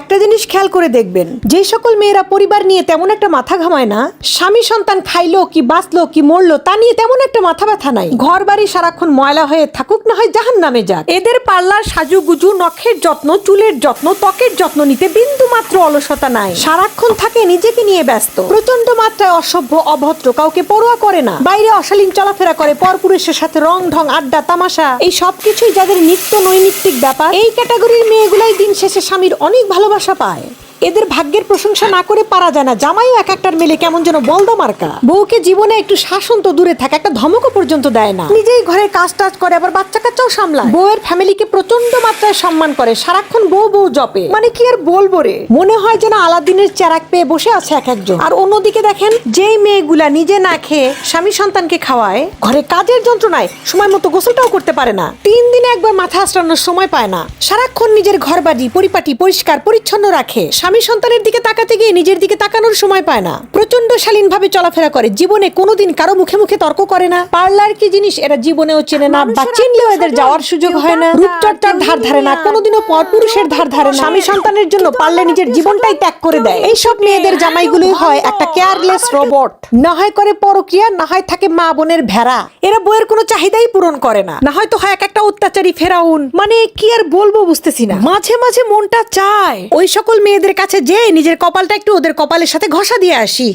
একটা জিনিস খেয়াল করে দেখবেন যে সকল মেয়েরা পরিবার নিয়ে তেমন একটা মাথা ঘামায় না, স্বামী সন্তান খাইলো কি বাঁচলো কি মরলো তা নিয়ে তেমন একটা মাথা ব্যথা নাই। ঘর বাড়ি সারাক্ষণ ময়লা হয়ে থাকুক, না হয় জাহান নামে যাক। এদের পার্লার সাজুগুজু, নখের যত্ন, চুলের যত্ন, ত্বকের যত্ন নিতে বিন্দু মাত্র অলসতা নাই। সারাক্ষণ থাকে নিজেকে নিয়ে ব্যস্ত। প্রচণ্ড মাত্রায় অসভ্য, অভদ্র, কাউকে পরোয়া করে না। বাইরে অশালীন চলাফেরা করে, পরপুরুষের সাথে রং ঢং আড্ডা, তামাশা, এই সবকিছুই যাদের নিত্য নৈমিত্তিক ব্যাপার, এই ক্যাটাগরির মেয়েগুলাই দিন শেষে স্বামীর অনেক ভালোবাসা পায়। এদের ভাগ্যের প্রশংসা না করে পারা যায় না। জামাইও এক একটার মেলে কেমন যেন বলদা মার্কা। বউকে জীবনে একটু শাসন তো দূরে থাকে, একটা ধমকও পর্যন্ত দেয় না। নিজেই ঘরের কাজ টাজ করে, আবার বাচ্চা কাচ্চাও সামলায়। বউয়ের ফ্যামিলিকে প্রচণ্ড মাত্রায় সম্মান করে। সারাক্ষণ বউ বউ জপে। মানে কি আর বলব রে? মনে হয় যেন আলাদিনের চেরাক পেয়ে বসে আছে এক একজন। আর অন্যদিকে দেখেন, যেই মেয়েগুলা নিজে না খেয়ে স্বামী সন্তানকে খাওয়ায়, ঘরে কাজের যন্ত্রণায় সময় মতো গোসলটাও করতে পারে না। তিন দিনে একবার মাথা আশ্রানোর সময় পায় না। সারাক্ষণ নিজের ঘর বাড়ি পরিপাটি, পরিষ্কার পরিচ্ছন্ন রাখে। স্বামী সন্তানের দিকে তাকাতে গিয়ে নিজের দিকে তাকানোর সময় পায় না। প্রচণ্ড শালীন ভাবে চলাফেরা করে। জীবনে কোনোদিন কারও মুখে মুখে তর্ক করে না। পার্লার কি জিনিস এরা জীবনেও চেনে না বা চিনলেও এদের যাওয়ার সুযোগ হয় না। রূপচর্চার ধার ধারে না। কোনোদিনও পরপুরুষের ধার ধারে না। স্বামী সন্তানের জন্য পারলে নিজের জীবনটাই ত্যাগ করে দেয়। এইসব মেয়েদের জামাইগুলোই হয় একটা কেয়ারলেস রোবট। না হয় করে পরকিয়া না হয় থাকে মা বোনের ভেড়া। এরা বইয়ের কোনো চাহিদাই পূরণ করে না। না হয়তো হয় এক একটা অত্যাচারী ফেরাউন। মানে কি আর বলব বুঝতেছি না। মাঝে মাঝে মনটা চায়। ওই সকল মেয়েদের কাছে যে নিজের কপালটা একটু ওদের কপালের সাথে ঘষা দিয়ে আসি।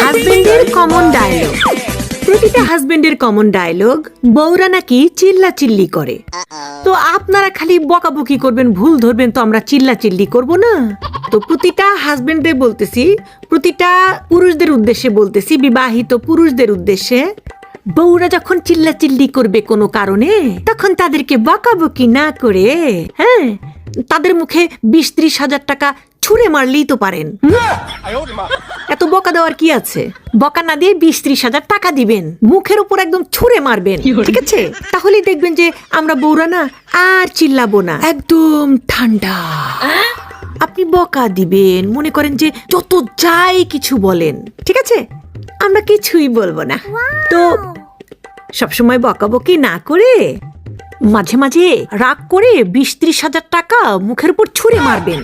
হাজবেন্ডের কমন ডায়লগ প্রতিটা হাজবেন্ডের কমন ডায়লগ বউরা নাকি চিল্লা চিল্লি করে। তো আপনারা খালি বকাবকি করবেন ভুল ধরবেন তো আমরা চিল্লা চিল্লি করব না। তো প্রতিটা হাজবেন্ডদের বলতেছি প্রতিটা পুরুষদের উদ্দেশ্যে বলতেছি বিবাহিত পুরুষদের উদ্দেশ্যে বউরা যখন চিল্লা চিল্লি করবে কোনো কারণে তখন তাদেরকে বকাবকি না করে হ্যাঁ তাদের মুখে বিশ ত্রিশ হাজার টাকা ছুঁড়ে মারলেই তো পারেন। এত বকা দেওয়ার কি আছে? বকা না দিয়ে বিশ ত্রিশ হাজার টাকা দিবেন। মুখের উপর একদম ছুঁড়ে মারবেন ঠিক আছে? তাহলেই দেখবেন যে আমরা বউরা না আর চিল্লাবো না একদম ঠান্ডা। আপনি বকা দিবেন মনে করেন যে যত যাই কিছু বলেন ঠিক আছে? আমরা কিছুই বলব না। তো সবসময় বকাবকি না করে মাঝে মাঝে রাগ করে বিশ ত্রিশ হাজার টাকা মুখের উপর ছুঁড়ে মারবেন।